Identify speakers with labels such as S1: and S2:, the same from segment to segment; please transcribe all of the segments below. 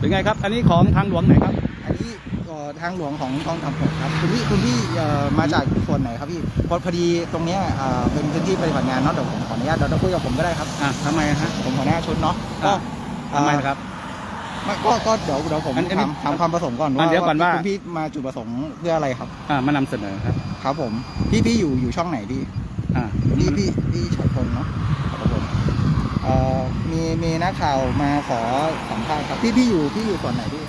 S1: เป็นไงครับ อันนี้ของทางหลวงไหนครับ
S2: อันนี้เอ่อทางหลวงของกองทัพบกครับคุณพี่คุณพี่เอ่อมาจากส่วนไหนครับพี่พอพอดีตรงเนี้ยเอ่อเป็นพื้นที่ปฏิบัติงานเนาะเดี๋ยวผมขออนุญาตเดี๋ยวเราคุยกับผมก็ได้ครับ
S1: อะทำไมฮะ
S2: ผมขออนุญาตชุดเนาะก็
S1: อะทำไมนะครับ
S2: ไม่ก็ก็เดี๋ยวเดี๋ยวผม
S1: อันอันนี้
S2: ถามถามความประสงค์ก่อน
S1: อะ
S2: ว่า
S1: เดี๋ยวก่อนว่า
S2: คุณพี่มาจุดประสงค์เพื่ออะไรครับ
S1: อ่ามานำเสนอครับ
S2: ครับผมพี่พี่อยู่อยู่ช่องไหนพี่
S1: อ่า
S2: พี่พี่พี่ชัยพลเนาะครับผมเอ่อ มีมีนักข่าวมาขอสัมภาษณ์ครับพี่พี่อยู่พี่อยู่ส่วนไหนพี่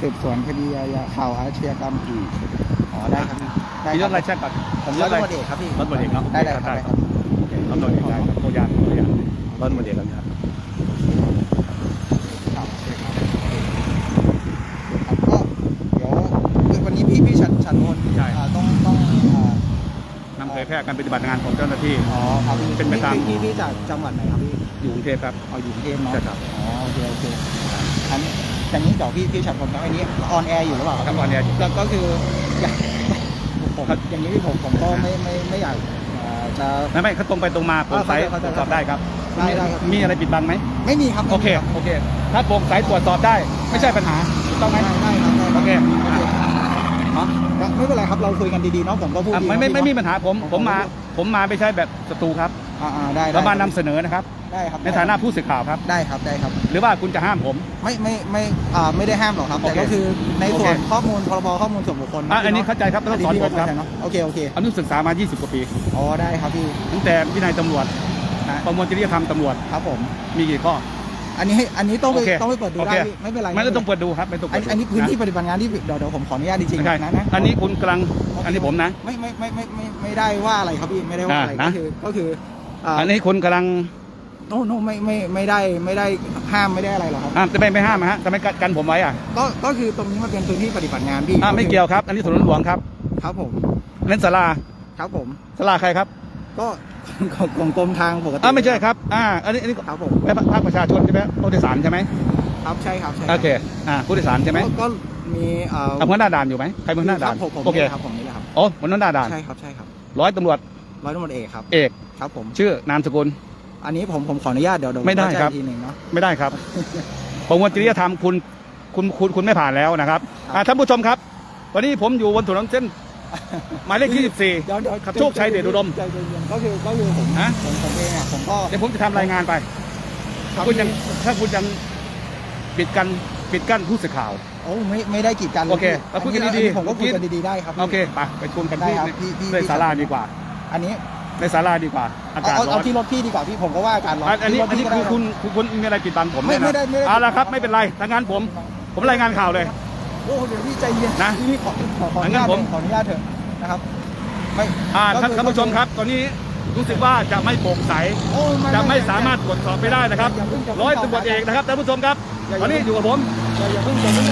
S2: สืบสวนคดีอาญาข่าวอาชญากรรม
S1: อืม
S2: อ๋อได้ครับได้
S1: มี
S2: ค
S1: ร
S2: รั
S1: ถ
S2: บ
S1: อะไรแช่ก่อน
S2: ผม
S1: ร
S2: ร
S1: ถ
S2: ถ
S1: อะไร
S2: ตำรวจเอกครับพี่
S1: รถบดเอกเนาะ
S2: ได้ได้ครับ
S1: ได้
S2: ได้
S1: ค
S2: ค
S1: รั
S2: รั
S1: บบโอเครถบดเอกได้ครับโคยานโคยานรถบดเอกกันครับ
S2: ครับใช่ครับครับก็เดี๋ยวคือวันนี้พี่พี่ชันชันนนท์
S1: ใช่
S2: อ่าต้องต้องอ่านำ
S1: เผยแพร่การปฏิบัติงานของเจ้าหน้าที่
S2: อ๋อครับพี่
S1: เป็นไปตาม
S2: พี่พี่พี่จากจังหวัดไหนครับพี่
S1: อยู่กรุงเทพครับ
S2: เอาอยู่กรุงเทพเนาะ
S1: ใช่ครับ
S2: อ๋อโอเคโอเคอันนี้อย่างนี้เดี๋ยวพี่พี่ชันนนท์ครับอันนี้ออนแอร์อยู่หรือเปล่า
S1: ครับออนแอร์อยู่
S2: ก็ก็คืออยากผมอย่างนี้พี่ผมผมก็ไม่ไม่ไม่อยากอ่าจะ
S1: ไม่ไม่เขาตรงไปตรงมาโปร่งใส
S2: เข้าใจ
S1: ตรวจสอบได้ครับ
S2: ได้ได้ครับ
S1: มีอะไรปิดบังไหม
S2: ไม่มีครับ
S1: โอเคโอเค ถ้าโปร่งใสตรวจสอบได้ไม่ใช่ปัญหาถูกต้องไหม
S2: ได้ได้ครับได้
S1: โอเค
S2: โอเค
S1: อ๋อ
S2: ครับไม่เป็นไรครับเราคุยกันดีๆเนาะผมก็พูด
S1: อะ
S2: ดี
S1: ไม่ไม่ไม่มี
S2: เนาะ
S1: ปัญหาผมผมมาผมมาไม่ใช่แบบศัตรูครับ
S2: อ่าอ่าได้ได้
S1: เรามานำเสนอนะครับ
S2: ได้ครับ
S1: ในฐานะผู้สื่อข่าวครับ
S2: ได้ครับได้ครับ
S1: หรือว่าคุณจะห้ามผม
S2: ไม่ไม่ไม่อ่าไม่ได้ห้ามหรอกครับ
S1: โอ
S2: แต่
S1: เค
S2: ก็คือในส่วน
S1: โอเค
S2: ข้อมูลพรบข้อมูลส่วนบุคคล
S1: อะอันนี้
S2: เาะ
S1: เข้าใจครับไม่ต้องสอนผมครับ
S2: เนาะโอเคโอเค
S1: อนุศึกษามา 20 กว่าปี
S2: อ๋อได้ครับพี่
S1: ตั้งแต่วินัยตำรวจ
S2: ฮะ
S1: ประมวลจริยธรรมตำรวจ
S2: ครับผม
S1: มีกี่ข้อ
S2: อันนี้ให้อันนี้ต้องไป
S1: โอเค
S2: ต้องไปเปิดดู
S1: โอ
S2: ได้
S1: เค
S2: พี่ไม่เป็นไร
S1: ไม่ต้องเปิดดูครับไม่ต้อง
S2: อั
S1: เปิ
S2: น
S1: ดดู
S2: อันนี้พื้นที่ะปฏิบัติงานที่เดี๋ยวเดี๋ยวผมขออนุญาตจริง
S1: ไม่ใช่
S2: ๆนะนะ
S1: อันนี้คุณกำลัง อันนี้ผมนะ
S2: ไม่ไม่ไม่ไม่ไม่ไม่ได้ว่าอะไรครับพี่ไม่ได้ว่าอะไร
S1: อ่า
S2: ก็
S1: นะ
S2: คือก็คือ อ่า
S1: อันนี้คุณกำลัง
S2: โน้โน้ไม่ไม่ไม่ได้ไม่ได้ห้ามไม่ได้อะไรหรอกครับ
S1: ห้ามจะไม่ไม่ห้ามนะฮะจะไม่กันผมไว้อะ
S2: ก็ก็คือตรงนี้มันเป็นพื้นที่ปฏิบัติงานพี่
S1: อ่าไม่เกี่ยวครับ อันนี้ถนนหลวงครับ
S2: ครับผม
S1: เล่นศาลา
S2: ครับผม
S1: ศาลาใครครับ
S2: ก็ของของกรมทางปกติ
S1: อ่าไม่ใช่ครับ อ่า อันนี้อันนี้
S2: ครับผม
S1: ไปภาคประชาชนใช่ไหมผู้โดยสารใช่ไหม
S2: ครับใช่ครับใช่
S1: โอเคอ่าผู้โดยสารใช่ไหม
S2: ก็ก็มีเอ่อ
S1: เอาหัวหน้าด่านอยู่ไหมใครเป็นหัวหน้าด่าน
S2: ครับผมผม
S1: โอเค
S2: นี่แหละครับผมนี่แหละครับ
S1: โอ้หัวหน้าด่าน
S2: ใช่ครับใช่ครับ
S1: ร้อยตำรวจ
S2: ร้อยตำรวจเอกครับ
S1: เอก
S2: ครับผม
S1: ชื่อนามสกุล
S2: อันนี้ผมผมขออนุญาตเดี๋ยวเดี๋ยว
S1: ไม่ได้
S2: ผแจ้ง
S1: ครับ
S2: อีกทีหนึ่งเนาะ
S1: ไม่ได้ครับ ประมวลจริยธรรมคุณคุณคุณคุณไม่ผ่านแล้วนะครับ
S2: ครับ
S1: อ่าท่านผู้ชมครับ วันนี้ผมอยู่บนถนนเส้นหมายเลขที่
S2: เดี๋ยวเดี๋ยว
S1: ขับโชคชัยเดชอุดม
S2: ใจเย็นๆก็คือก็คือผม
S1: ฮะ
S2: ผมผมเองอะผมก็
S1: 14เดี๋ยวผมจะทำรายงานไป
S2: ครับ
S1: คุณยังถ้าคุณยังปิดกันปิดกั้นผู้สื่อข่าว
S2: โอ้ไม่ไม่ได้กีดกันลย
S1: โอเค
S2: พี่
S1: เราคุยกัน
S2: อั
S1: ดีๆ
S2: ผมก็คุยกันดีๆได้ครับพี่
S1: โอเคไปไปชมกัน
S2: ได้
S1: ที่
S2: ครับพี่พี่
S1: ใน
S2: พี่
S1: ศาลาดีกว่า
S2: อันนี้
S1: ในศาลาดีกว่าอา
S2: เอา
S1: กาศ
S2: เอา
S1: ร้อ
S2: เอา
S1: น
S2: ที่รถพี่ดีกว่าพี่ผมก็ว่าอากาศร้อน
S1: อันอันนี้
S2: ที่รถ
S1: อันนี้
S2: พี่ก็
S1: คือ
S2: ได้
S1: คุณคุณคุณมีอะไรปิดบังผม
S2: ไม่
S1: เนี่ยนะ
S2: ไม่ได้ไม่ได้
S1: เอาละครับไม่เป็นไรถ้างั้นผมผมรายงานข่าวเลย
S2: โอ้เดี๋ยวพี่ใจเย็น
S1: นะ
S2: พี่พี่ขอขอขออนุ
S1: งั้
S2: ญานต
S1: ผม
S2: ขออนุญาตเถอะนะครับไม่
S1: อ่าท่าน
S2: ก็คือ
S1: ท่านผู้ชมครับตอนนี้รู้สึกว่าจะไม่โปร่งใส
S2: โอ้
S1: จะไม่สามารถตรวจสอบไปได้นะครับ
S2: อย่าเพิ่งอย่าเพิ่ง
S1: ร้อยตำรวจเอกนะครับท่านผู้ชมครับตอนนี้อยู่กับผม
S2: อย่าอย่าเพิ่งอย่าเพิ่ง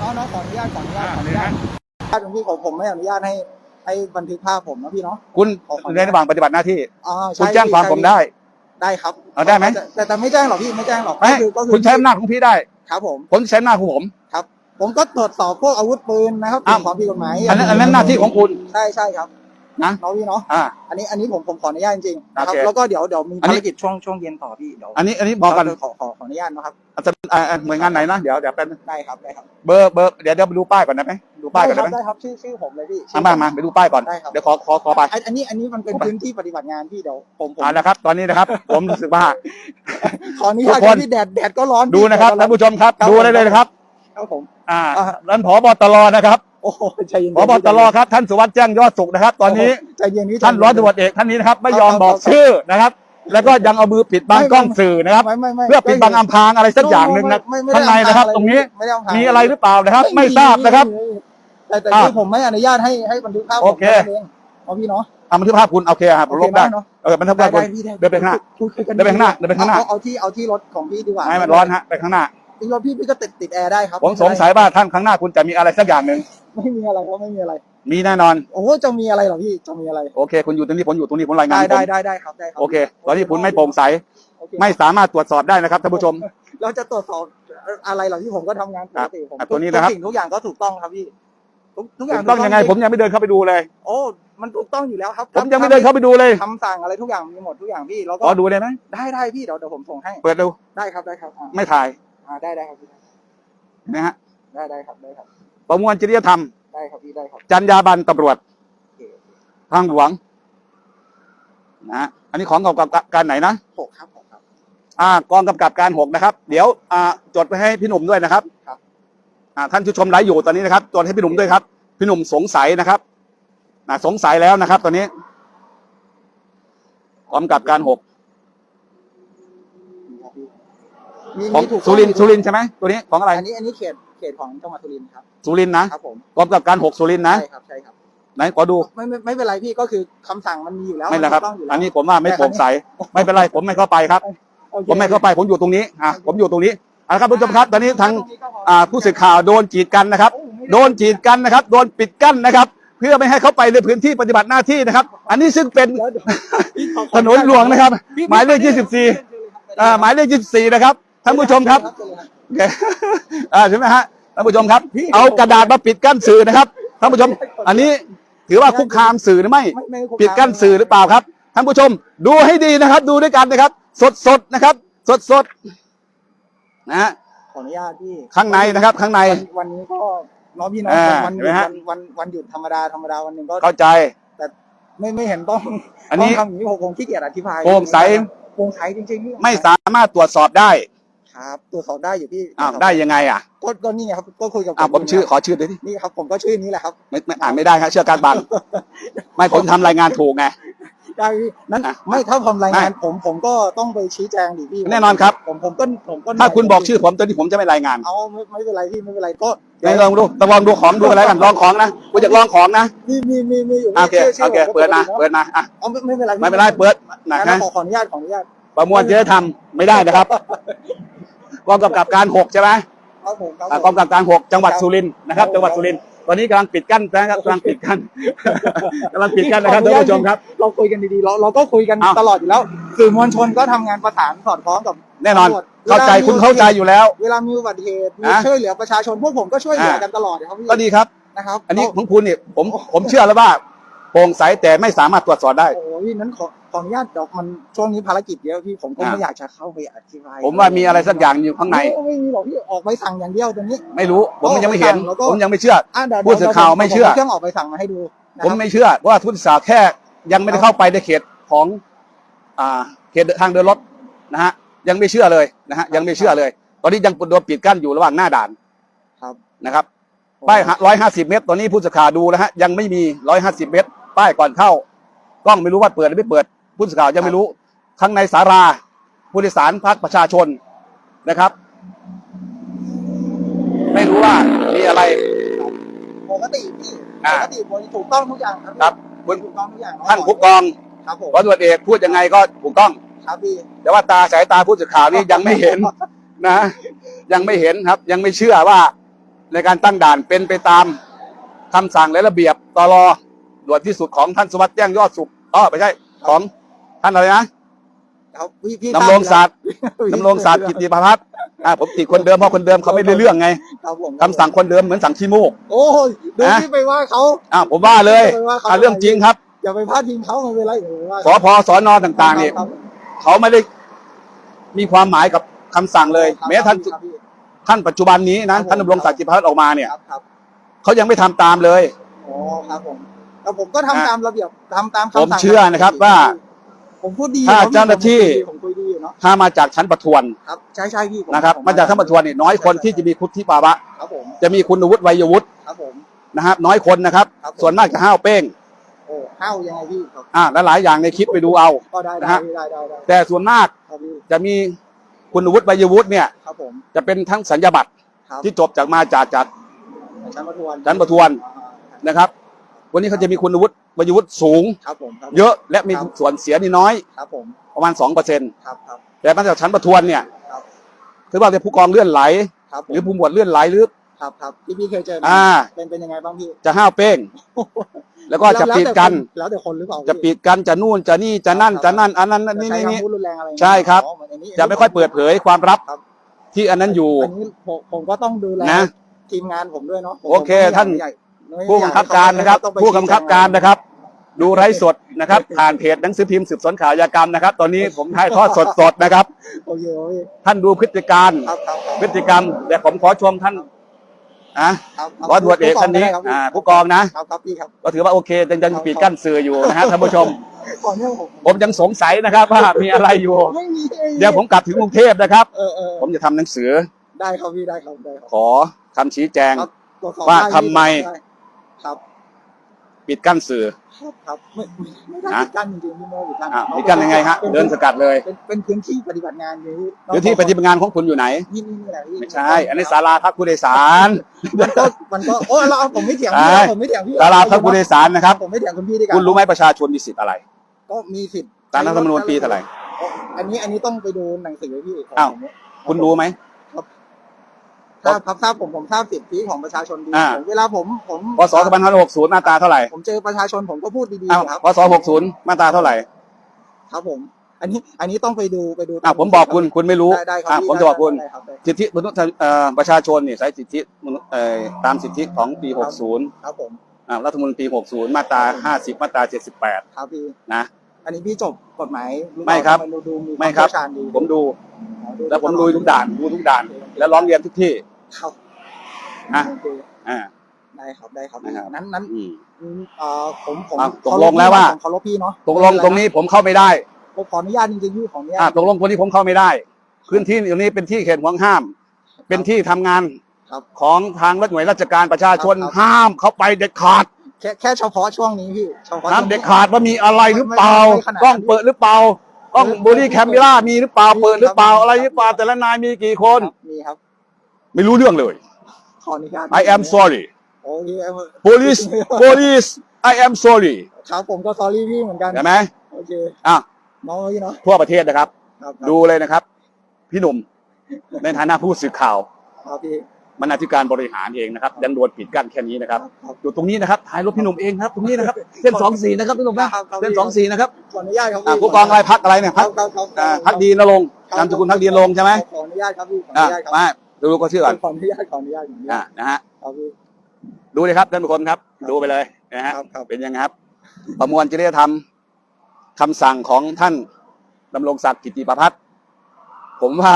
S2: น้องน้องขออนุญาตขออนุญาต
S1: อ่า
S2: ขออนุ
S1: นี่
S2: ญา
S1: นะ
S2: ตถ้าตรงพี่ผมผมไม่อนุญาตให้ ให้บันทึกภาพผมนะพี่เนาะ
S1: คุณ
S2: ขอขอ
S1: ในระหว่างปฏิบัติหน้าที่
S2: อ่า
S1: คุณ
S2: ใช่
S1: แจ้งความ
S2: ใช่
S1: ผมได้
S2: ได้ครับ
S1: เอาได้ไหม
S2: แต่แต่แต่ไม่แจ้งหรอกพี่ไม่แจ้งหรอก
S1: ไม่
S2: ก็คือก็คือ
S1: คุณใช้อำนาจของพี่ได้
S2: ครับผม
S1: ผมใช้อำนาจของผม
S2: ครับ ผมก็ตรวจสอบพวกอาวุธปืนนะครับ
S1: อ้าว
S2: ความผิดกฎหมาย
S1: อันนั้นอันนั้นหน้าที่ของคุณ
S2: ใช่ใช่ครับ
S1: นะ
S2: เนาะพี่เนาะ
S1: อ่า
S2: อันนี้อันนี้ผมผมขออนุญาตจริงๆนะครับ
S1: โอเค
S2: แล้วก็เดี๋ยวเดี๋ยวมี
S1: อันนี้
S2: ภารกิจช่วงช่วงเย็นต่อพี่เดี๋ยว
S1: อันนี้อันนี้บอกกัน
S2: เดี๋ยวขอขอขออนุญาตนะครับ
S1: อาจจะอ่าอ่าหน่วยงานไหนนะ เดี๋ยวเดี๋ยวเป็น
S2: ได้ครับได้ครับ
S1: เบอร์เบอร์เดี๋ยวเดี๋ยวไปดูป้ายก่อนได้ไหม ดูป้ายก่อนได้ไหม
S2: ได้ครับชื่อชื่อผมเลยพี่ชื่
S1: เอามามาไปดูป้ายก่อน
S2: ได้ครับ
S1: เดี๋ยวขอขอขอไป
S2: อันอันนี้อันนี้มันเป็น
S1: ไป
S2: พื้นที่ปฏิบัติงานพี่เดี๋ยวผมผม
S1: เอาละครับ ตอนนี้นะครับ ผมรู้สึกว่า
S2: ขออนุญาต
S1: ทุกคน
S2: พี่แดดแดดก็ร้อน
S1: ดูนะครับ
S2: แด
S1: ท่าน
S2: ดก็
S1: ผู้ชมครับ
S2: ครับ
S1: ดูได้เลยนะครับ
S2: ครับผม
S1: อ่า
S2: อ่า
S1: นั้นผบตรนะครับ
S2: โอ้โหใจเย็น
S1: ผบตรครับ ท่านสุวัสดิ์แจ้งยอดสุขนะครับ ตอนนี้
S2: ใจเย็นพี่
S1: ท่านร้อยตำรวจเอกท่านนี้นะครับ ไม่ยอมบอกชื่อนะครับ แล้วก็ยังเอามือปิดบังกล้องสื่อนะครับ
S2: ไม่ไม่ไม่
S1: เพื่อปิดบังอำพรางอะไรสักอย่างหนึ่งนะ
S2: ไม่ไม่
S1: ข้างในนะครับ
S2: ไม่ได้
S1: ตรงนี้
S2: ไม่ได้อำพาง
S1: มีอะไรหรือเปล่านะครับ ไม่ทราบนะครับ
S2: แต่แต่
S1: อ่า
S2: คือผมไม่อนุญาตให้ให้บันทึกภาพผม
S1: โอเค
S2: แนั้นงเอาพี่เนาะ
S1: เอาบันทึกภาพคุณโอเคครับผมลบได้
S2: เนาะ
S1: เออบันทึก
S2: ได้
S1: ภาพคุ
S2: ได้
S1: ณ
S2: พี่ได้
S1: เดินไปข้างหน้า
S2: คุยคุยกัน
S1: เดินไปข้างหน้าเดินไปข้างหน้า
S2: เอเอาที่เอาที่รถของพี่ดีกว่า
S1: ให้มันร้อนฮะไปข้างหน้า
S2: ที่รถพี่พี่ก็ติดติดแอร์ได้ครับ
S1: ผมสงสัยว่าท่านข้างหน้าคุณจะมีอะไรสักอย่างหนึ่ง
S2: ไม่มีอะไรครับไม่มีอะไร
S1: มีแน่นอน
S2: โอ้โหจะมีอะไรเหรอพี่จะมีอะไร
S1: โอเค คุณอยู่ตรงนี้ผมอยู่ตรงนี้ผมรายงาน
S2: ได้
S1: ผม
S2: ได้ได้ได้ครับได้ครับ
S1: โอเค ตอนนี้คุณไม่โปร่งใส
S2: โอเค
S1: ไม่สามารถตรวจสอบได้นะครับท่านผู้ชม
S2: เราจะตรวจสอบอะไรเหรอพี่ผมก็ทำงานปกติผม
S1: อะตัวนี้นะครับ
S2: ทุกสิ่งทุกอย่างก็ถูกต้องครับพี่ ทุกทุกอย่าง
S1: ต้องยังไง ผมยังไม่เดินเข้าไปดูเลย
S2: โอ้มันถูกต้องอยู่แล้วครับ
S1: ผมยังไม่เดินเข้าไปดูเลย
S2: คำสั่งอะไรทุกอย่างมีหมดทุกอย่างพี่แล้ว
S1: ข
S2: ก็
S1: อดูได้ไหม
S2: ได้ได้พี่เดี๋ยวเดี๋ยวผมส่งให้
S1: เปิดดู
S2: ได้ครับได้ครับอ่า
S1: ไม่ถ่าย
S2: อ่าได้ได้ครับพี่
S1: เห็นไหมฮะ
S2: ได้ได้ครับได้ครับ
S1: ประมวลจริยธรรม
S2: ได้ครับพี่ได้ครับ
S1: จรรยาบรรณตำรวจ
S2: โอเค
S1: ทางหลวงนะฮะอันนี้ของกองกำกับการไหนนะ
S2: หกครับหกครับ
S1: อ่ากองกำกับการหกนะครับ เดี๋ยวอ่าจดไปให้พี่หนุ่มด้วยนะครับ
S2: ครับ
S1: อ่า ท่านผู้ชมไลฟ์อยู่ตอนนี้นะครับจดให้พี่หนุ่มด้วยครับ พี่หนุ่มสงสัยนะครับอ่าสงสัยแล้วนะครับ ตอนนี้กองกำกับการหก
S2: นี่ครับพี่มี
S1: ของ
S2: มีถูก
S1: สุรินทร์สุรินทร์ใช่ไหมตัวนี้ของอะไร
S2: อันนี้อันนี้เขตเขตของจังหวัดสุรินทร์ครับ
S1: สุรินทร์นะครับ
S2: ผม
S1: กองกำกับการหกสุรินทร์นะ
S2: ใช่ครับใช่ครับ
S1: ไหนขอดู
S2: ไม่ไม่ไม่เป็นไรพี่ก็คือคำสั่งมันมีอยู่แล้ว
S1: ไม่แล้วครับ
S2: ถูกต้องยู่แล้ว
S1: อันนี้ผมว่าไม่โปร่งใสไม่เป็นไรผมไม่เข้าไปครับ
S2: โอค
S1: ผมไม่เข้าไปผมอยู่ตรงนี้อะผมอยู่ตรงนี้ เอาละครับผู้ชมครับ ตอนนี้ทาง
S2: ตรงนี้ก็พอ
S1: อ่าผู้สื่อข่าวโดนจีดกันนะครับ
S2: โอ้ไม่ไโด
S1: นจีดกันนะครับ โดนปิดกั้นนะครับ เพื่อไม่ให้เขาไปในพื้นที่ปฏิบัติหน้าที่นะครับ อันนี้ซึ่งเป็น
S2: เดี๋ยวเดี๋ยวพี่ขอ
S1: ถนนหลวงนะครับ
S2: พี่
S1: หมายเลข
S2: พี่
S1: 24อ่าหมายเลข 24 นะครับท่านผู้ชมครับอ่าใช่ไหมฮะท่านผู้ชมครับ เอากระดาษมาปิดกั้นสื่อนะครับท่านผู้ชม อันนี้ถือว่าคุกคามสื่อหรือไม่
S2: ไม่ไม่คุคาม
S1: ปิดกั้นสื่อหรือเปล่าครับท่านผู้ชม ดูให้ดีนะครับ ดูด้วยกันนะครับ สดสดๆนะครับ สดสดๆ นะฮะ
S2: ขออนุญาตพี่
S1: ข้างในนะครับ ข้างใน
S2: วันวันนี้ก็น้องพี่น้อง
S1: อ่า
S2: วันห
S1: เห็นไหม
S2: ยุด
S1: ฮะ
S2: วันวันวันหยุดธรรมดาธรรมดาวันหนึ่งก็
S1: เข้าใจ
S2: ไม่ไม่เห็นต้อง
S1: อันนี้
S2: ต้องทำอย่างนี้ผมคงขี้เกียจอธิบาย
S1: โปร่งใส
S2: โปร่งใสจริงๆพี่
S1: ไม่สามารถตรวจสอบได้
S2: ครับตรวจสอบได้อยู่พี่
S1: อ้าวได้ยังไงอะ
S2: ก็ก็นี่ไงครับก็คุยกับ
S1: อ้าวผมชื่อขอชื่อด้วยดิ
S2: นี่ครับผมก็ชื่อนี้แหละครับ
S1: ไม่ไม่อ่านไม่ได้ครับเชื่อการบัง ไม่ผมทำรายงานถูกไง
S2: ได้พี่นั้น
S1: อะ
S2: ไม่ถ้าผมรายงาน
S1: ไม่
S2: ผมผมก็ต้องไปชี้แจงดิพี่
S1: แน่นอนครับ
S2: ผมผมก็ผมก็
S1: ถ้าคุณบอกชื่อผมตอนนี้ผมจะไม่รายงาน
S2: เอาไม่ไม่เป็นไรพี่ไม่เป็นไรก็
S1: ไหนลองดูต้องลองดูของดูอะไรกันลองของนะกูจะลองของนะ
S2: มีมีมีมีอยู่
S1: โอเค
S2: ชื่ชื่
S1: โอเค
S2: ผมก็
S1: เปิดนะ
S2: ปกติ
S1: เปิดนะอะ
S2: เอาไม่ไม่เป็นไรพี่
S1: ไม่เป็นไรเปิดนะ
S2: งั้น
S1: ฮะ
S2: ขอขออนุญาตขออนุญาต
S1: ประมวลจริยธรรมไม่ได้นะครับกองกำกับการหกใช่ไหม
S2: ครับผมครับ
S1: อะ
S2: ผม
S1: กองกำกับการหกจังหวัดสุรินทร์นะครับ
S2: ครับ
S1: จังหวัดสุรินทร์ ตอนนี้กำลังปิดกั้นนะครับกำลังปิดกั้นกำลังปิดกั้นนะครับท่านผู้ชมครับ
S2: เราคุยกันดีๆ เราเราก็คุยกัน
S1: เอา
S2: ตลอดอยู่แล้วสื่อมวลชนก็ทำงานประสานสอดคล้องกับ
S1: แน่นอน
S2: ตำรวจ
S1: เข้าใจ
S2: วลมี
S1: คุณเข้าใจอยู่แล้ว
S2: เวลามีอุบัติเหตุมี
S1: อะ
S2: ช่วยเหลือประชาชนพวกผมก็ช่วยเหลือ
S1: อะ
S2: กันตลอดนะครับพี่
S1: ก็ดีครับ
S2: นะครับ
S1: อันนี้
S2: เรา
S1: ของคุณเนี่ยผมผมเชื่อแล้วว่า โปร่งใสแต่ไม่สามารถตรวจสอบได้
S2: โอ้ยนั้นขอขออนุญาตเดี๋ยวมันช่วงนี้ภารกิจเยอะพี่ผมก็
S1: อะ
S2: ไม่อยากจะเข้าไปอธิบาย
S1: ผมว่ามีอะไรสักอย่างอยู่ข้างใน
S2: ไม่ไม่มีหรอกพี่ออกใบสั่งอย่างเดียวตอนนี้
S1: ไม่รู้ผมยังไม่เห็น
S2: แล้วก็
S1: ผมยังไม่เชื่อ
S2: อะเดี๋ยว
S1: ผู้สื่อข่าวไม่เชื่อ
S2: ดี๋ยวผาเครื่องออกใบสั่งมาให้ดูนะ
S1: ผม
S2: ครับ
S1: ไม่เชื่อว่าทุนสาวแค่ยังไม่ได้เข้าไปในเขตของอ่าเขตทางเดินรถนะฮะยังไม่เชื่อเลยนะฮะยังไม่เชื่อเลย ตอนนี้ยังโดนปิดกั้นอยู่ระหว่างหน้าด่าน
S2: ครับ
S1: นะครับป้ายร้อยห้าสิบเมตร ตอนนี้ผู้สื่อข่าวดูแล้วฮะยังไม่มีร้อยห้าสิบเมตร ป้ายก่อนเข้ากล้องไม่รู้ว่าเปิดหรือไม่เปิดผู้สื่อข่าวยังไม่รู้ข้างในสาราผู้โดยสารพักประชาชนนะครับ ไม่รู้ว่ามีอะไร
S2: ปกติพี่
S1: อะ
S2: ปกติผมถูกต้องทุกอย่างครับ
S1: ครับคุณ
S2: ถูกต้องทุกอย่าง
S1: ท่านผู้กอง
S2: ครับผม
S1: ร้อยตำรวจเอกพูดยังไงก็ถูกต้อง
S2: ครับพี่
S1: แต่ว่าตาสายตาผู้สื่อข่าวนี่ยังไม่เห็นนะ ยังไม่เห็นครับ ยังไม่เชื่อว่าในการตั้งด่านเป็นไปตามคำสั่งและระเบียบตร ด่วนที่สุดของท่านสวัสดิ์แจ้งยอดสุขอ๋อไม่ใช่ของท่านอะไรนะครับ
S2: พี่พี่
S1: ดำรงศาสตร์
S2: พี่
S1: ดำรงศาสตร์กิติประพัฒน์อ่าผมติดคนเดิมเพราะคนเดิมเขาไม่ได้เรื่องไง
S2: ครับผม
S1: คำสั่งคนเดิมเหมือนสั่งขี้มูก
S2: โอ้ยดู
S1: นะ
S2: พี่ไปว่าเขา
S1: อ่าผมว่าเลย
S2: ไม่ว่าเขา
S1: อ่าเรื่องจริงครับ
S2: อย่าไปพาดพิงเขาไม่เป็นไรอย่าไปว่า
S1: สพสนต่างๆเนี่ย
S2: ครับ
S1: เขาไม่ได้มีความหมายกับคำสั่งเลย
S2: ครับ
S1: แม้ท่าน
S2: ครับพี่
S1: ท่านปัจจุบันนี้นะครับ
S2: ผม
S1: ท่านดำรงศักดิ์กิติพัฒน์ออกมาเนี่ย
S2: ครับครับ
S1: เขายังไม่ทำตามเลย
S2: อ๋อครับผม แล้วผมก็ทำ
S1: อะ
S2: ตามระเบียบทำตาม
S1: ผม
S2: คำสั่ง
S1: เชื่อนะครับว่า
S2: ผมพูดดี
S1: ถ้า
S2: ผม
S1: เจ้าหน้าที่
S2: ผมคุยดีอยู่เนาะ
S1: ถ้ามาจากชั้นประทวน
S2: ครับใช่ใช่พี่ผ
S1: นะครับมาจากชั้นประทวนนี่น้อยคนที่จะมีพุทธิภาวะ
S2: ครับผม
S1: จะมีคุณวุฒิวัยวุฒิ
S2: ครับผม
S1: นะครับน้อยคนนะครับ
S2: ครับผม
S1: ส่วนมากจะห้าวเป้ง
S2: โอ้ห้าวยังไงพี่ครับ
S1: อ่าและหลายอย่างในคลิปไปดูเอา
S2: ก็ได้
S1: นะ
S2: ได้
S1: ฮะ
S2: ได้ได้ได้
S1: แต่ส่วนมาก
S2: ครับพี่
S1: จะมีคุณวุฒิวัยวุฒิเนี่ย
S2: ครับผม
S1: จะเป็นทั้งสัญญาบัตร
S2: ครับ
S1: ที่จบจากมาจากจาก
S2: ชั้นประทวน
S1: ชั้นประทวนนะครับ วันนี้เขาจะมีคุณวุฒิวัยวุฒิสูง
S2: ครับผมครับ
S1: เยอะและมีส่วนเสียนี่น้อย
S2: ครับผม
S1: ประมาณสองเปอร์เซ็นต์
S2: ครับครับ
S1: แต่มาจากชั้นประทวนเนี่ย
S2: ครับ
S1: คือว่าเป็นผู้กองเลื่อนไหล
S2: ครับผม
S1: หรือผู้หมวดเลื่อนไหลหรือ
S2: ครับครับที่พี่เคยเจอไหม
S1: อ่า
S2: เป็นเป็นยังไงบ้างพี่
S1: จะห้าวเป้ง แล้วก็จะ
S2: แล้ว
S1: ปิดกัน
S2: แล้วแต่คนหรือเปล่า
S1: จะปิดกันจะนู่นจะนี่จะนั่น
S2: ครับ
S1: จะนั่นอันนั้น
S2: จะ
S1: นี่
S2: ใช้
S1: นี่นี่
S2: คำพูดรุนแรงอะไรอย่างเงี้ย
S1: ใช่ครับ
S2: อ๋อเหมือนอันนี้
S1: จะไม่ค่อยเปิดเผยความลับ
S2: ครับ
S1: ที่อันนั้นอยู่
S2: อันนี้ผมผมก็ต้องดูแล
S1: นะ
S2: ทีมงานผมด้วยเนาะผม
S1: โอเค
S2: ผมไม่ยก
S1: ท่าน
S2: ใหญ่ไม่
S1: ผู้บังคับการนะครับ
S2: ต้องไป
S1: ผู้กำกับการนะครับ ดูไร้สดนะครับ ผ่านเพจหนังสือพิมพ์สืบสวนข่าวยากรรมนะครับ ตอนนี้ผมถ่ายทอดสดๆนะครับ
S2: โอเคโอเค
S1: ท่านดูพฤติการ
S2: ครับครับครับ
S1: พฤติกรรม แต่ผมขอชมท่านอะ
S2: ครับคบ
S1: ร้อยตำรวจเอกท่านนี้
S2: ผู้กองก็ได้
S1: อ่า
S2: ครับ
S1: ผู้กองนะ
S2: ครับครับพี่ครับ
S1: ก็ถือว่าโอเคยังยังปิดกั้นสื่ออยู่นะฮะท่านผู้ชม
S2: ก่อนเนี่ยผม
S1: ผมยังสงสัยนะครับว่ามีอะไรอยู่
S2: ไม่มี
S1: เดี๋ยวผมกลับถึงกรุงเทพนะครับ
S2: เออเออ
S1: ผมจะทำหนังสือ
S2: ได้ครับพี่ได้ครับได้ครับ
S1: ขอคำชี้แจง
S2: ครับตรจสอบ
S1: ว่า
S2: ด้
S1: ทำไม
S2: ได้ครับ
S1: ปิดกั้นสื่อ
S2: ครับครับไม่ไม่ได้
S1: ฮะ
S2: ปิดกั้นจริงๆพี่โมปิดกั้น
S1: อะปิดกั้นยังไงฮะ
S2: ป็
S1: เดินสกัดเลย
S2: เป็นเป็นพื้นที่ปฏิบัติงานอยู่
S1: หรือที่ปฏิบัติงานของคุณอยู่ไหน
S2: นี่นี่นี่แหละพี่
S1: ไม่ใช่ อันนี้ศาลาพักผู้โดยสาร
S2: มันก็มันก็โอ้เราเอาผมไม่เถียงพี่
S1: ใช่
S2: ผมไม่เถียงพี่
S1: ศาลาพักผู้โดยสารนะครับ
S2: ผมไม่เถียงคุณพี่ดีกว่า
S1: คุณรู้ไหมประชาชนมีสิทธิ์อะไร
S2: ก็มีสิทธิ์
S1: ตามรัฐธรรมนูญปีเท่าไหร่
S2: อันนี้อันนี้ต้องไปดูหนังสือพี่ของ
S1: อ้าว
S2: ผม
S1: คุณรู้ไหม
S2: ทราบครับทราบผมผมทราบสิทธิของประชาชนดี
S1: อ่า
S2: ผมเวลาผมผม
S1: พศ2560มาตราเท่าไหร่
S2: ผมเจอประชาชนผมก็พูดดี
S1: อ้าว
S2: ๆครับ
S1: พศ60มาตราเท่าไหร่
S2: ครับผม อันนี้อันนี้ต้องไปดูไปดู
S1: อะผมบอกคุณคุณไม่รู้
S2: ได้ได้ครั
S1: อะ
S2: พี่
S1: ผมจะบอกคุณ
S2: ได้ครับได้
S1: สิทธิมนุษยเอ่อประชาชนนี่ใช้สิทธิมนุษย์เอ่อตามสิทธิของปี 60
S2: ครับผม
S1: อ่ารัฐธรรมนูญปี 60 มาตรา 50 มาตรา78
S2: ครับพี่
S1: นะ
S2: อันนี้พี่จบกฎหมายหอเปล่า
S1: ไม่ครับ
S2: ทำดูดูมี
S1: ไม่ครับ
S2: วาเชี่ยวชาญดี
S1: ผมดู
S2: อ๋อ
S1: แล้วผมดูทุกด่านดูทุกด่าน แล้วร้องเรียนทุกที่
S2: ครับ
S1: อะ
S2: โอเค
S1: อ่า
S2: ได้ครับได้ครับ
S1: นะครับ
S2: นั้นนั้น
S1: อืม
S2: อืมเอ่อผมผม
S1: อะตก
S2: เคารพ
S1: ลงแล้วว่า
S2: ผมเคารพพี่เนาะ
S1: ตกลงตรงนี้ผมเข้าไม่ได้
S2: ผมขออนุญาตจริงๆพี่ขออนุญา
S1: อ่า
S2: ต
S1: ตกลงคนที่ผมเข้าไม่ได้ พื้นที่ตรงนี้เป็นที่เขตห่วงห้าม เป็นที่ทำงาน
S2: ครับ
S1: ของทางรัฐหน่วยราชการประชาชน
S2: ครับ
S1: ห้ามเข้าไปเด็ดขาด
S2: แค่แค่เฉพาะช่วงนี้พี่เฉพาะ
S1: ห้าม
S2: ช่วง
S1: เด็ดขาดว่ามีอะไรหรือเปล่า
S2: ไม่ไม่ขนาดนั้น
S1: กล้องเปิดหรือเปล่ากล้อง
S2: ไม่
S1: บอดี้แคมเมรามีหรือเปล่า
S2: มี
S1: เปิดหรือเปล่า
S2: ครับ
S1: อะไรหรือเปล่าแต่ละนายมีกี่คน
S2: ครับมีครับ
S1: ไม่รู้เรื่องเลย
S2: ขออนุญาต
S1: I am sorry
S2: โอ้ย
S1: police police I am sorry
S2: ครับผมก็ sorry พี่เหมือนกัน
S1: ใช่ไหม
S2: โอเค
S1: อะ
S2: น้องพี่เนาะ
S1: ทั่วประเทศนะครับ
S2: ครับ
S1: ดูเลยนะครับ พี่หนุ่ม ในฐานะผู้สื่อข่าว
S2: ครับพี่
S1: บรรณาธิการบริหารเองนะครับยังโดนปิดกั้นแค่นี้นะครับ
S2: ครับ
S1: อยู่ตรงนี้นะครับถ่ายรถพี่หนุ่มเองครับ ตรงนี้นะครับเส้นสองสี่นะครับพี่หนุ่มนะครับ
S2: ครับ
S1: เส้นสองสี่นะครับ
S2: ขออนุญาตครับ
S1: อ่า
S2: พี่
S1: ผู้กองอะไรพักอะไรเนี่ย
S2: ครั
S1: พั
S2: บ
S1: ก
S2: ครับครับ
S1: อ่าพักดีนรงค์นามสกุลพักดีนรงค์ใช่ไหม
S2: ขออนุญาตครับพี่ขออ
S1: อ่า
S2: นุญาตครับ
S1: มา ดูก็ชื่อก่อน
S2: ขออนุญาตขออนุญาตขออนุญา
S1: อ่า
S2: ต
S1: นะฮะ
S2: ครับพี่
S1: ดูเลยครับท่านผู้ชมครับดูไปเลยนะฮะ
S2: ครับครับ
S1: เป็นยังไงครับ ประมวลจริยธรรมคำสั่งของท่านดำรงศักดิ์กิติประพัฒน์ผมว่า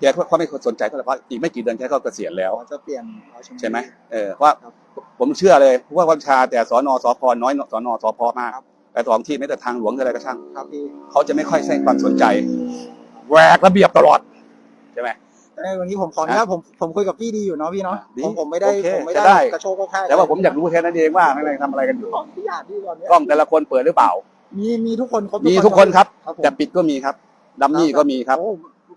S1: แกเขาไม่สนใจเท่าไหร่เพราะอีกไม่กี่เดือนแกก็เกษียณแล้ว
S2: อ๋อจะเปลี่ยนเอาช
S1: ใช่ไหมเออเพราะว่า
S2: ครับ
S1: ผมเชื่อเลยว่าวัญชาแต่สอนอสพน้อยสอนอสพมากแต่ท้องที่ไม่แต่ทางหลวงอะไรก็ช่าง
S2: ครับพี่
S1: เขาจะไม่ค่อยให้ความสนใจแหวกระเบียบตลอดใช่ไหม
S2: แต่วันนี้ผมขออนุญาตผมผมคุยกับพี่ดีอยู่เนาะพี่เนาะ
S1: ดี
S2: ผมผมไม่ได้
S1: โอเค
S2: ผมไม่
S1: จะ
S2: ได้
S1: ได้
S2: กระโชกโกแค่
S1: แต่ว่าผมอยากรู้แค่นั้นเองว่าข้างในทำอะไรกันอยู่
S2: ขออนุญาตพี่ก่อนเนี่ย
S1: กล้องแต่ละคนเปิดหรือเปล่า
S2: มีมีทุกคนครบ
S1: มีทุกคนครับ
S2: ครับผม
S1: แต่ปิดก็มีครับดัมมี่ก็มีครับ
S2: โอ้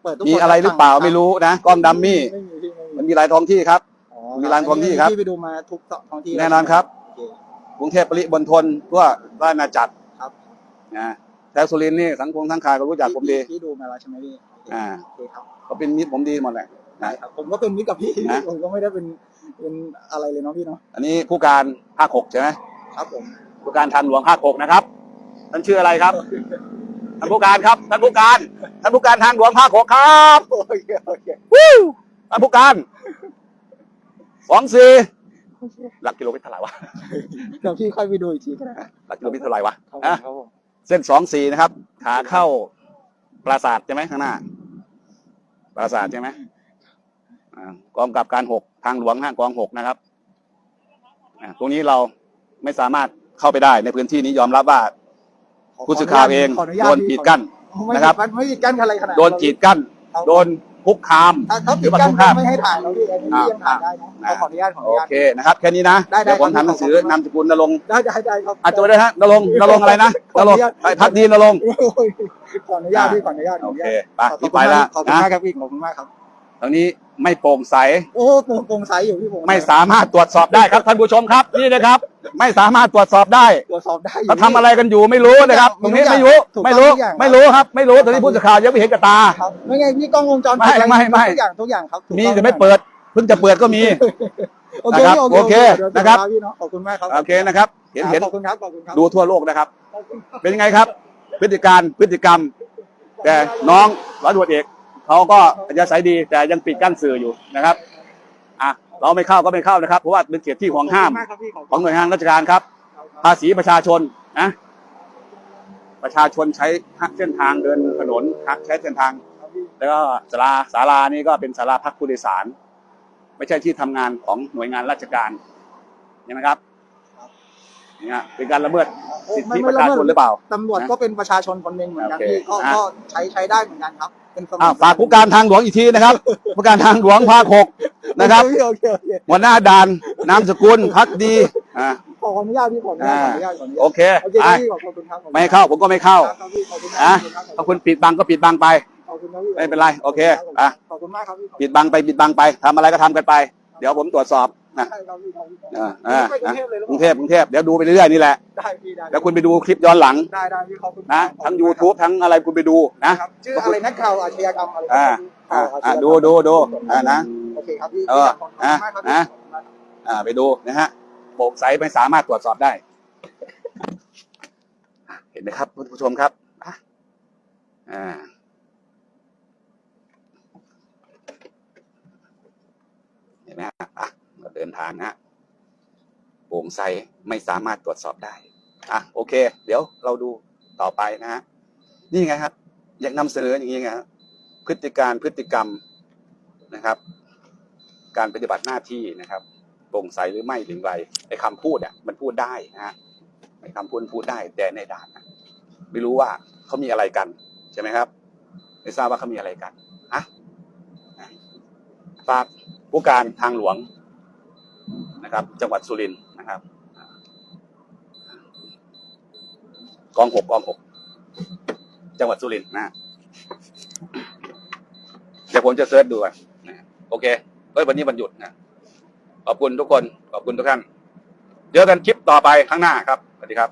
S2: เปิดทุก
S1: มี
S2: คน
S1: อะไรหรือเปล่าไม่รู้นะกล้องดัมมี่
S2: ไม่มีพี่ไม่มี
S1: มันมีหลายท้องที่ครับ
S2: อ๋อ
S1: มีร้านท้องที่ครับ
S2: พี่ไปดูมาทุกท้องที่
S1: แน่นอนครับ
S2: โอเค
S1: กรุงเทพปริมณฑลทั่วราชอาณาจักร
S2: ครับ
S1: นะแถวสุรินทร์นี่สังคมทั้งคายก็รู้จักผมดี
S2: พี่พี่ดูมาแล้วใช่ไหมพี่โอเค
S1: อ่า
S2: โอเคครับ
S1: เขาเป็นมิตรผมดีหมดแหละ
S2: ได้ครับผมก็เป็นมิตรกับพี่
S1: นะ
S2: ผมก็ไม่ได้เป็นเป็นอะไรเลยเนาะพี่เนาะ
S1: อันนี้ผู้การภาคหกใช่ไหม
S2: ครับผม
S1: ผู้การทางหลวงภาคหกนะครับท่านชื่ออะไรครับท่านผู้การครับท่านผู้การท่านผู้การทางหลวงภาคหกครับ
S2: โอเคโอเค
S1: วู้ท่านผู้การสองสี่หลักกิโลเมตรเท่าไหร่วะ
S2: เดี๋ยวพี่ค่อยไปดูอีกทีก็ได้
S1: หลักกิโลเมตรเท่าไหร่วะ
S2: ครับผม
S1: อะ
S2: ครับผม
S1: เส้นสองสี่นะครับ ขาเข้าปราสาทใช่ไหมข้างหน้า ปราสาทใช่ไหมอ่ากองกับการหกทางหลวงห้างกองหกนะครับอ่าตรงนี้เราไม่สามารถเข้าไปได้ในพื้นที่นี้ยอมรับว่าผู้สื่อข่าวเอง
S2: ขออนุญาต
S1: โดน
S2: พี่
S1: กีดกั้น
S2: ไม่
S1: นะครับ
S2: ปิดกั้นไม่ปิดกั้นอะไรขนาด
S1: โดนกีดกั้น
S2: ครับ
S1: โดน คุกคาม
S2: ถ้าถ้า
S1: หรื
S2: ปิ
S1: อ
S2: ด
S1: ว่า
S2: กั้น
S1: คุกคาม
S2: ไม่ให้ถ่ายแล้วพี่อันนี้พี่ยังถ่ายได้เนาะ
S1: อ่า
S2: ขออนุญาตขออ
S1: โอ
S2: นุญาต
S1: เคนะครับแค่นี้นะ
S2: ได้ได้
S1: เดี๋ยวผม
S2: ครับ
S1: ทำหนังสือ
S2: ขอบคุณมาก
S1: นามสกุลนรงค์
S2: ได้ได้ได้ครับ
S1: อาจจะไม่ได้ฮะนรงค์นรงค์อะไรนะ
S2: ขอนอ
S1: ร
S2: นุ
S1: งค์
S2: ญาต
S1: ไอ้พักดีนรงค์
S2: โอ้ยขออนุญาตพี่ขออนุญาตขอ
S1: โอ
S2: อนุ
S1: เค
S2: ญาต
S1: ไปพี่ไปแล้ว
S2: ขอบคุณ
S1: นะ
S2: มากครับพี่ขอบคุณมากครับ
S1: ตรงนี้ไม่โปร่งใส
S2: โอ้โปร่งโปร่งใสอยู่พี่ผม
S1: ไม่สามารถตรวจสอบได้ครับท่านผู้ชมครับนี่นะครับ ไม่สามารถตรวจสอบได้
S2: ตรวจสอบได้อยู่
S1: เขาทำอะไรกันอยู่ไม่รู้นะครับตรงนี้ไม่รู้
S2: ถูกต้อง
S1: ไม่รู้
S2: ทุกอย่าง
S1: ไม่รู้ครับ ไม่รู้ตอนนี้ผู้สื่อข่าวยังไม่เห็นกับตา
S2: ครับไม่ไงพี่กล้องวงจรปิด
S1: ไม่
S2: อะไร
S1: ไม่ไม่
S2: ทุกอย่างทุกอย่างครับถูก
S1: มี
S2: ต้อง
S1: แต่ไม่เปิดเพิ่งจะเปิดก็มี
S2: โอเค
S1: นะครับ
S2: พี่
S1: โอเค
S2: ดี๋ยว
S1: นะครับ
S2: พี่เนาะขอบคุณมากครับ
S1: โอเคนะครับ เห็นเห็น
S2: ขอบคุณครับขอบคุณครับ
S1: ดูทั่วโลกนะครับ
S2: ขอบคุณครับ
S1: เป็นยังไงครับ พฤติการพฤติกรรม แต่น้องร้อยตำรวจเอก เขาก็อัธยาศัยดีแต่ยังปิดกั้นสื่ออยู่นะครับอะเราไม่เข้าก็ไม่เข้านะครับเพราะว่าเป็นเขตที่ห่วงห้าม
S2: ขอบคุณกครับพี่ขอบ
S1: ข
S2: คุ
S1: อง
S2: ณ
S1: หน่วยงานราชการครับ ภาษีประชาชนนะประชาชนใช้เส้นทางเดินถนนใช้เส้นทาง
S2: ครับพี่
S1: แล้วก็ศาลาศาลานี่ก็เป็นศาลาพักผู้โดยสาร ไม่ใช่ที่ทำงานของหน่วยงานราชการใช่ไหมครับเนี่ยเป็นการละเมิดสิทธิประชาชนหรือเปล่า
S2: ตำรวจก็เป็นประชาชนคนหนึ่งเหมือนกัน
S1: โอเค
S2: พี่ก็
S1: อะ
S2: ก็ใช้ใช้ได้เหมือนกันครับ เป็นสมุ
S1: อ้าวฝากผู้การทางหลวงอีกทีนะครับ ผู้การทางหลวงภาคหกนะครับ
S2: โอเคโอเคโอเค
S1: หัวหน้าด่านนามสกุลพักดีอ่า
S2: ขออนุญาตพี่ขออนุญาตขออนุญาตขออนุญาต
S1: โอเค
S2: โอเค
S1: ไป
S2: ครับพี่ขอบคุณครับ
S1: ไม่เข้าผมก็ไม่เข้า
S2: ครับพี่ขอบคุณ
S1: อะ
S2: ครับ
S1: ถ้าคุณปิดบังก็ปิดบังไป
S2: ขอบคุณครับพี่
S1: ไม่เป็นไรโอเคอะ
S2: ขอบคุณมากครับพี่
S1: ปิดบังไปปิดบังไปทำอะไรก็ทำกันไป เดี๋ยวผมตรวจสอบ นะ
S2: ใช่ครับพี่ครับพี่
S1: อ่าอ่า
S2: ไปกรุงเทพเลยหรือ
S1: กรุงเทพกรุงเทพเดี๋ยวดูไปเรื่อยๆนี่แหละ
S2: ได้พี่ได้
S1: แล้วคุณไปดูคลิปย้อนหลัง
S2: ได้ได้พี่ขอบคุณ
S1: นะทั้ง YouTube ทั้งอะไรคุณไปดูนะ
S2: ครับชื่ออะไรนักข่าวอาชญากรรมอะไร
S1: อ่าอ่าอ่าดูดูดูอ่านะ
S2: โอเคครับพี่
S1: เออ
S2: ขอบคุณมากครับพี่
S1: นะ
S2: ขอบคุณมากครับ
S1: อ่าไปดูนะฮะโปร่งใสไม่สามารถตรวจสอบได้อะเห็นไหมครับคุณผู้ชมครับอะอ่าเห็นไหมฮะอะเราเดินทางนะฮะ โปร่ไม่สามารถตรวจสอบได้อะโอเค เดี๋ยวเราดูต่อไปนะฮะนี่ไงครับ อยากนำเสนออย่างนี้ไงพฤติการพฤติกรรมนะครับ การปฏิบัติหน้าที่นะครับโปร่งใสหรือไม่หรือไรไอ้คำพูดอะมันพูดได้นะฮะไอ้คำพูดพูดได้แต่ในด่านไม่รู้ว่าเขามีอะไรกันใช่ไหมครับไม่ทราบว่าเขามีอะไรกันอะฝากผู้การทางหลวง นะครับ จังหวัดสุรินทร์นะครับกองหกกองหกจังหวัดสุรินทร์นะเดี๋ยวผมจะเซิร์ชดูอะนะโอเคเอ้ยวันนี้วันหยุดนะขอบคุณทุกคน ขอบคุณทุกท่านเจอกันคลิปต่อไปข้างหน้าครับสวัสดีครับ